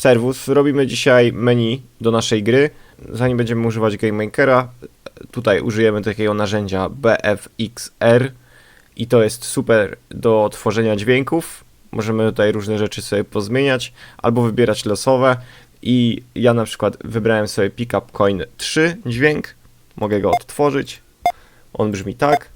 Serwus. Robimy dzisiaj menu do naszej gry. Zanim będziemy używać Game Makera, tutaj użyjemy takiego narzędzia BFXR i to jest super do tworzenia dźwięków. Możemy tutaj różne rzeczy sobie pozmieniać albo wybierać losowe. I ja na przykład wybrałem sobie Pickup Coin 3 dźwięk. Mogę go odtworzyć. On brzmi tak.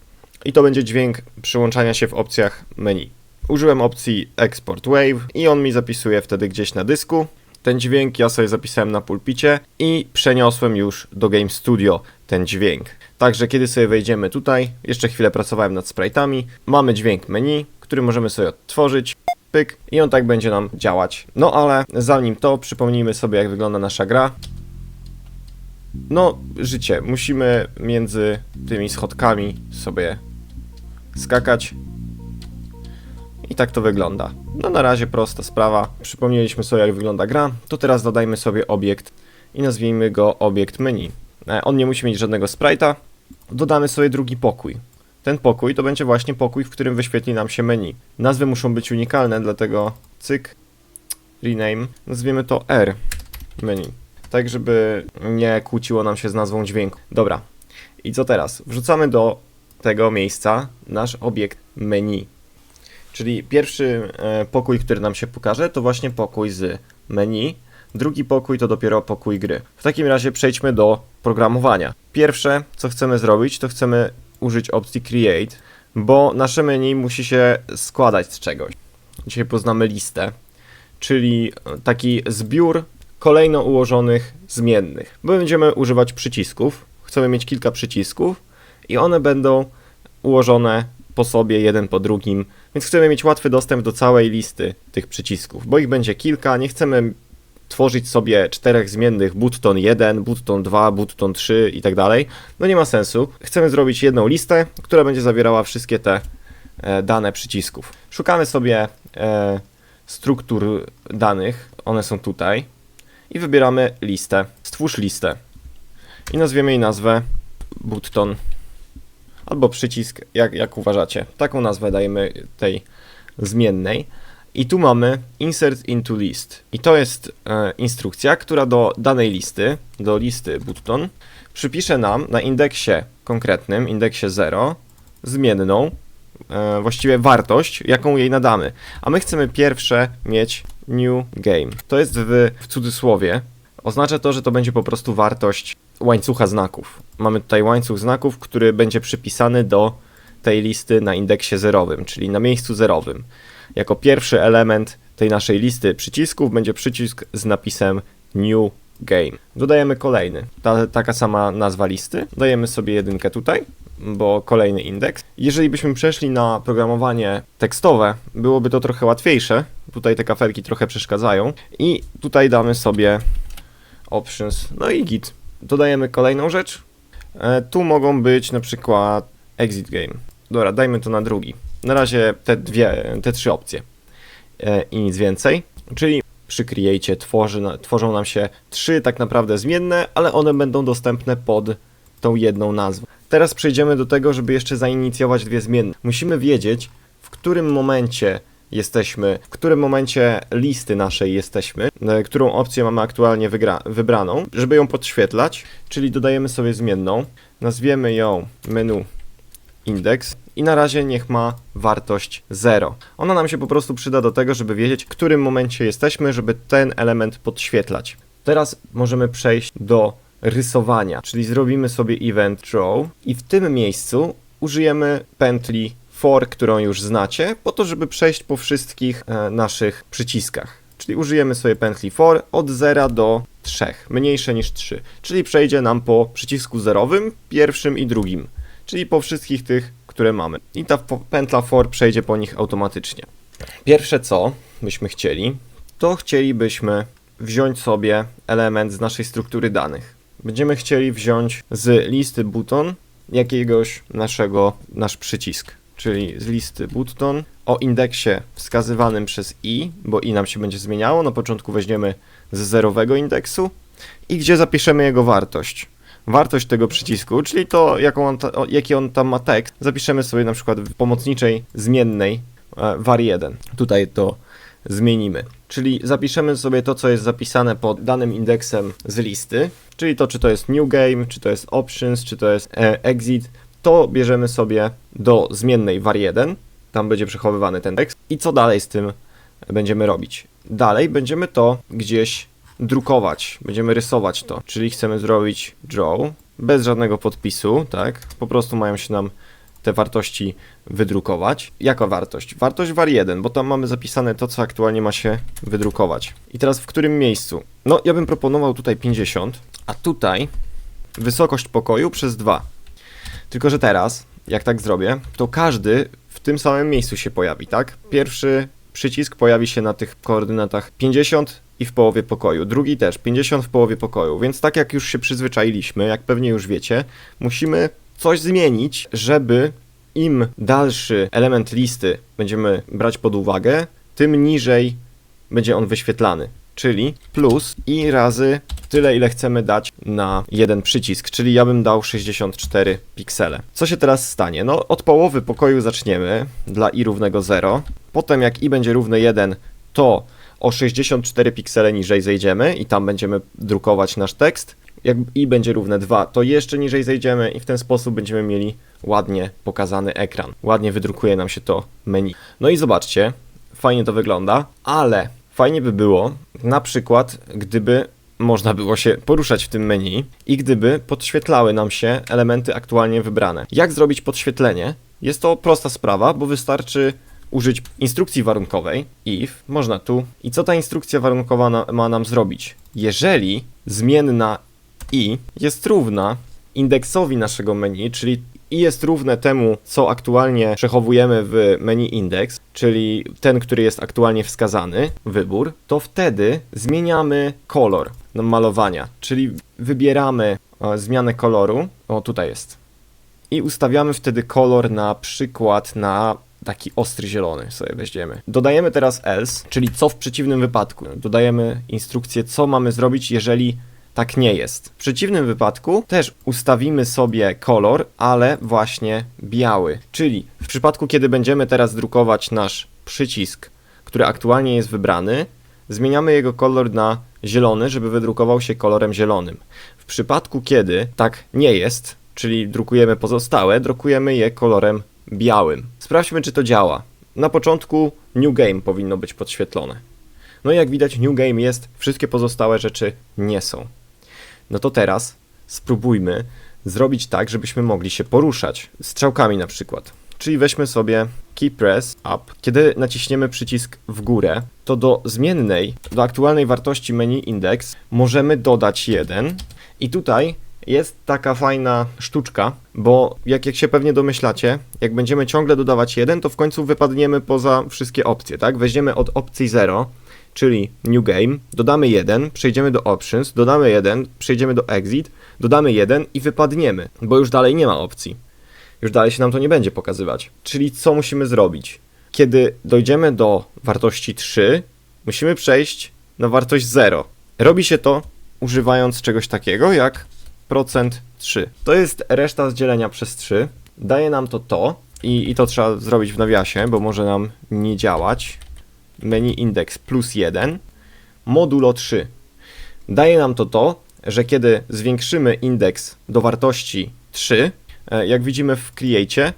I to będzie dźwięk przyłączania się w opcjach menu. Użyłem opcji Export Wave i on mi zapisuje wtedy gdzieś na dysku. Ten dźwięk ja sobie zapisałem na pulpicie i przeniosłem już do Game Studio ten dźwięk. Także kiedy sobie wejdziemy tutaj, jeszcze chwilę pracowałem nad sprite'ami, mamy dźwięk menu, który możemy sobie odtworzyć, pyk i on tak będzie nam działać. No ale zanim to, przypomnijmy sobie jak wygląda nasza gra. No, życie. Musimy między tymi schodkami sobie skakać. I tak to wygląda. No na razie prosta sprawa. Przypomnieliśmy sobie jak wygląda gra. To teraz dodajmy sobie obiekt i nazwijmy go obiekt menu. E, On nie musi mieć żadnego sprite'a. Dodamy sobie drugi pokój. Ten pokój to będzie właśnie pokój, w którym wyświetli nam się menu. Nazwy muszą być unikalne, dlatego cyk, rename, nazwiemy to R menu. Tak, żeby nie kłóciło nam się z nazwą dźwięku. Dobra. I co teraz? Wrzucamy do tego miejsca nasz obiekt menu. Czyli pierwszy e, pokój, który nam się pokaże, to właśnie pokój z menu. Drugi pokój to dopiero pokój gry. W takim razie przejdźmy do programowania. Pierwsze, co chcemy zrobić, to chcemy użyć opcji Create, bo nasze menu musi się składać z czegoś. Dzisiaj poznamy listę, czyli taki zbiór kolejno ułożonych zmiennych. Będziemy używać przycisków. Chcemy mieć kilka przycisków i one będą ułożone po sobie, jeden po drugim, więc chcemy mieć łatwy dostęp do całej listy tych przycisków, bo ich będzie kilka, nie chcemy tworzyć sobie czterech zmiennych button 1, button 2, button 3 i tak dalej. No nie ma sensu. Chcemy zrobić jedną listę, która będzie zawierała wszystkie te e, dane przycisków. Szukamy sobie e, struktur danych, one są tutaj i wybieramy listę. Stwórz listę i nazwiemy jej nazwę button albo przycisk, jak, jak uważacie. Taką nazwę dajemy tej zmiennej. I tu mamy insert into list. I to jest e, instrukcja, która do danej listy, do listy button, przypisze nam na indeksie konkretnym, indeksie 0, zmienną, e, właściwie wartość, jaką jej nadamy. A my chcemy pierwsze mieć new game. To jest w, w cudzysłowie. Oznacza to, że to będzie po prostu wartość łańcucha znaków. Mamy tutaj łańcuch znaków, który będzie przypisany do tej listy na indeksie zerowym, czyli na miejscu zerowym. Jako pierwszy element tej naszej listy przycisków będzie przycisk z napisem New Game. Dodajemy kolejny, ta, taka sama nazwa listy. Dajemy sobie jedynkę tutaj, bo kolejny indeks. Jeżeli byśmy przeszli na programowanie tekstowe, byłoby to trochę łatwiejsze. Tutaj te kafelki trochę przeszkadzają. I tutaj damy sobie options, no i git. Dodajemy kolejną rzecz. E, tu mogą być na przykład exit game. Dobra, dajmy to na drugi. Na razie te dwie, te trzy opcje e, i nic więcej. Czyli przy create tworzy, tworzą nam się trzy tak naprawdę zmienne, ale one będą dostępne pod tą jedną nazwą. Teraz przejdziemy do tego, żeby jeszcze zainicjować dwie zmienne. Musimy wiedzieć, w którym momencie jesteśmy, w którym momencie listy naszej jesteśmy, e, którą opcję mamy aktualnie wybraną, żeby ją podświetlać, czyli dodajemy sobie zmienną, nazwiemy ją menu index i na razie niech ma wartość 0. Ona nam się po prostu przyda do tego, żeby wiedzieć, w którym momencie jesteśmy, żeby ten element podświetlać. Teraz możemy przejść do rysowania, czyli zrobimy sobie event draw i w tym miejscu użyjemy pętli for, którą już znacie, po to, żeby przejść po wszystkich e, naszych przyciskach. Czyli użyjemy sobie pętli for od 0 do 3, mniejsze niż 3. Czyli przejdzie nam po przycisku zerowym, pierwszym i drugim. Czyli po wszystkich tych, które mamy. I ta pętla for przejdzie po nich automatycznie. Pierwsze co byśmy chcieli, to chcielibyśmy wziąć sobie element z naszej struktury danych. Będziemy chcieli wziąć z listy button jakiegoś naszego, nasz przycisk, czyli z listy button o indeksie wskazywanym przez i, bo i nam się będzie zmieniało. Na początku weźmiemy z zerowego indeksu i gdzie zapiszemy jego wartość. Wartość tego przycisku, czyli to, jaką on ta, jaki on tam ma tekst, zapiszemy sobie na przykład w pomocniczej zmiennej e, var 1. Tutaj to zmienimy. czyli zapiszemy sobie to, co jest zapisane pod danym indeksem z listy, czyli to, czy to jest new game, czy to jest options, czy to jest e, exit, to bierzemy sobie do zmiennej var1, tam będzie przechowywany ten tekst i co dalej z tym będziemy robić. Dalej będziemy to gdzieś drukować, będziemy rysować to, czyli chcemy zrobić draw bez żadnego podpisu, tak? Po prostu mają się nam te wartości wydrukować. Jaka wartość? Wartość var 1, bo tam mamy zapisane to, co aktualnie ma się wydrukować. I teraz w którym miejscu? No, ja bym proponował tutaj 50, a tutaj wysokość pokoju przez 2. Tylko, że teraz, jak tak zrobię, to każdy w tym samym miejscu się pojawi, tak? Pierwszy przycisk pojawi się na tych koordynatach 50 i w połowie pokoju, drugi też 50 w połowie pokoju, więc tak jak już się przyzwyczailiśmy, jak pewnie już wiecie, musimy coś zmienić, żeby im dalszy element listy będziemy brać pod uwagę, tym niżej będzie on wyświetlany. Czyli plus i razy tyle, ile chcemy dać na jeden przycisk, czyli ja bym dał 64 piksele. Co się teraz stanie? No, od połowy pokoju zaczniemy dla i równego 0. Potem, jak i będzie równe 1, to o 64 piksele niżej zejdziemy i tam będziemy drukować nasz tekst. Jak i będzie równe 2, to jeszcze niżej zejdziemy i w ten sposób będziemy mieli ładnie pokazany ekran. Ładnie wydrukuje nam się to menu. No i zobaczcie, fajnie to wygląda, ale fajnie by było na przykład, gdyby można było się poruszać w tym menu i gdyby podświetlały nam się elementy aktualnie wybrane. Jak zrobić podświetlenie? Jest to prosta sprawa, bo wystarczy użyć instrukcji warunkowej if, można tu. I co ta instrukcja warunkowa na, ma nam zrobić? Jeżeli zmienna i jest równa indeksowi naszego menu, czyli i jest równe temu, co aktualnie przechowujemy w menu index, czyli ten, który jest aktualnie wskazany, wybór, to wtedy zmieniamy kolor malowania, czyli wybieramy e, zmianę koloru, o tutaj jest, i ustawiamy wtedy kolor na przykład na taki ostry zielony sobie weźmiemy. Dodajemy teraz else, czyli co w przeciwnym wypadku. Dodajemy instrukcję, co mamy zrobić, jeżeli tak nie jest. W przeciwnym wypadku też ustawimy sobie kolor, ale właśnie biały. Czyli w przypadku, kiedy będziemy teraz drukować nasz przycisk, który aktualnie jest wybrany, zmieniamy jego kolor na zielony, żeby wydrukował się kolorem zielonym. W przypadku, kiedy tak nie jest, czyli drukujemy pozostałe, drukujemy je kolorem białym. Sprawdźmy, czy to działa. Na początku New Game powinno być podświetlone. No i jak widać, New Game jest, wszystkie pozostałe rzeczy nie są. No to teraz spróbujmy zrobić tak, żebyśmy mogli się poruszać. Strzałkami na przykład. Czyli weźmy sobie key press up. Kiedy naciśniemy przycisk w górę, to do zmiennej, do aktualnej wartości menu index możemy dodać 1 i tutaj jest taka fajna sztuczka, bo jak, jak się pewnie domyślacie, jak będziemy ciągle dodawać 1, to w końcu wypadniemy poza wszystkie opcje, tak? Weźmiemy od opcji 0, czyli New Game, dodamy 1, przejdziemy do Options, dodamy 1, przejdziemy do Exit, dodamy 1 i wypadniemy, bo już dalej nie ma opcji. Już dalej się nam to nie będzie pokazywać. Czyli co musimy zrobić? Kiedy dojdziemy do wartości 3, musimy przejść na wartość 0. Robi się to używając czegoś takiego jak procent 3. To jest reszta z dzielenia przez 3. Daje nam to to i, i to trzeba zrobić w nawiasie, bo może nam nie działać. Menu index plus 1 modulo 3. Daje nam to to, że kiedy zwiększymy indeks do wartości 3, e, jak widzimy w Create,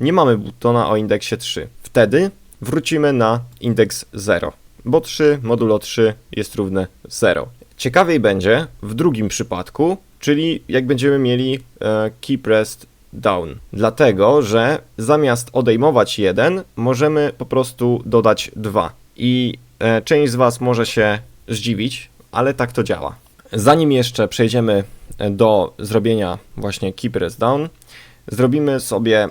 nie mamy butona o indeksie 3. Wtedy wrócimy na indeks 0, bo 3 modulo 3 jest równe 0. Ciekawiej będzie w drugim przypadku, czyli jak będziemy mieli e, key pressed down. Dlatego, że zamiast odejmować 1, możemy po prostu dodać 2. I e, część z Was może się zdziwić, ale tak to działa. Zanim jeszcze przejdziemy do zrobienia właśnie key press down, zrobimy sobie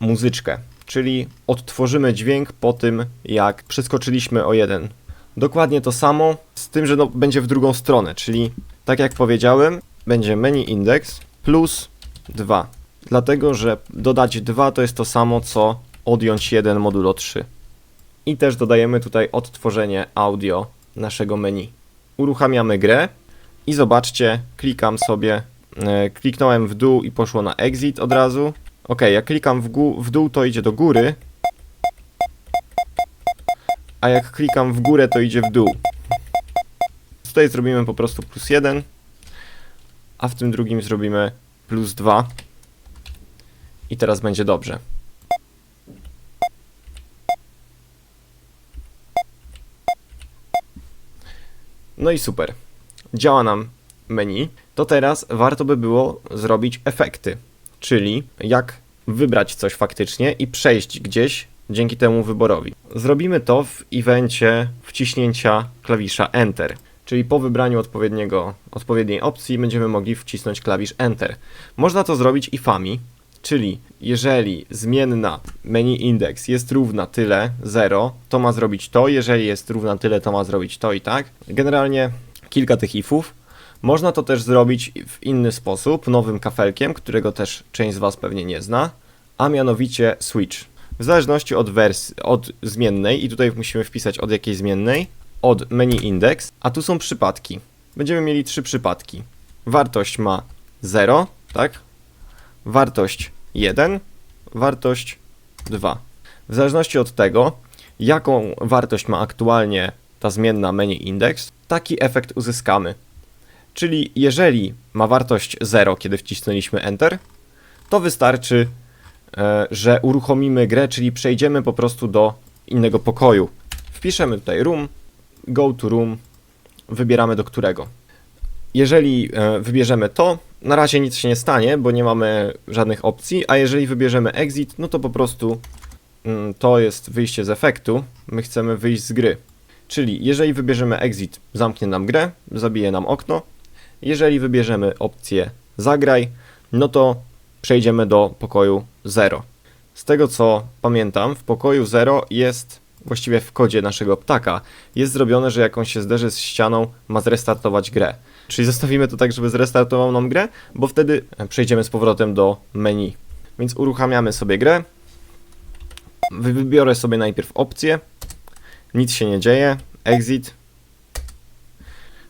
muzyczkę, czyli odtworzymy dźwięk po tym, jak przeskoczyliśmy o jeden. Dokładnie to samo, z tym, że no, będzie w drugą stronę, czyli tak jak powiedziałem, będzie menu index plus 2. Dlatego, że dodać 2 to jest to samo, co odjąć 1 modulo 3. I też dodajemy tutaj odtworzenie audio naszego menu. Uruchamiamy grę i zobaczcie, klikam sobie, kliknąłem w dół i poszło na exit od razu. Ok, jak klikam w, w dół, to idzie do góry, a jak klikam w górę, to idzie w dół. Tutaj zrobimy po prostu plus 1, a w tym drugim zrobimy plus 2. I teraz będzie dobrze. No i super. Działa nam menu. To teraz warto by było zrobić efekty, czyli jak wybrać coś faktycznie i przejść gdzieś dzięki temu wyborowi. Zrobimy to w evencie wciśnięcia klawisza Enter. Czyli po wybraniu odpowiedniego, odpowiedniej opcji będziemy mogli wcisnąć klawisz Enter. Można to zrobić ifami, czyli jeżeli zmienna menu index jest równa tyle 0, to ma zrobić to, jeżeli jest równa tyle, to ma zrobić to i tak. Generalnie kilka tych ifów. Można to też zrobić w inny sposób, nowym kafelkiem, którego też część z Was pewnie nie zna, a mianowicie switch. W zależności od wersji, od zmiennej, i tutaj musimy wpisać od jakiej zmiennej, od menu index, a tu są przypadki. Będziemy mieli trzy przypadki. Wartość ma 0, tak? Wartość 1, wartość 2. W zależności od tego, jaką wartość ma aktualnie ta zmienna menu index, taki efekt uzyskamy. Czyli jeżeli ma wartość 0, kiedy wcisnęliśmy Enter, to wystarczy, e, że uruchomimy grę, czyli przejdziemy po prostu do innego pokoju. Wpiszemy tutaj room, go to room, wybieramy do którego. Jeżeli e, wybierzemy to, na razie nic się nie stanie, bo nie mamy żadnych opcji, a jeżeli wybierzemy exit, no to po prostu mm, to jest wyjście z efektu, my chcemy wyjść z gry. Czyli jeżeli wybierzemy exit, zamknie nam grę, zabije nam okno. Jeżeli wybierzemy opcję zagraj, no to przejdziemy do pokoju 0. Z tego co pamiętam, w pokoju 0 jest, właściwie w kodzie naszego ptaka, jest zrobione, że jak on się zderzy z ścianą, ma zrestartować grę. Czyli zostawimy to tak, żeby zrestartował nam grę, bo wtedy przejdziemy z powrotem do menu. Więc uruchamiamy sobie grę. Wy- Wybiorę sobie najpierw opcję. Nic się nie dzieje. Exit.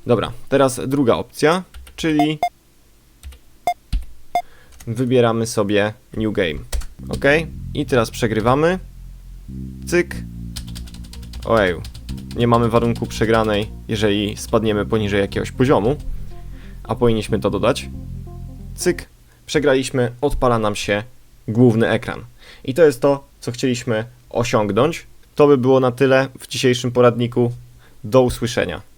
Dobra, teraz druga opcja, czyli wybieramy sobie New Game. Ok? I teraz przegrywamy. Cyk. Ojeju. Nie mamy warunku przegranej, jeżeli spadniemy poniżej jakiegoś poziomu, a powinniśmy to dodać. Cyk. Przegraliśmy, odpala nam się główny ekran. I to jest to, co chcieliśmy osiągnąć. To by było na tyle w dzisiejszym poradniku. Do usłyszenia.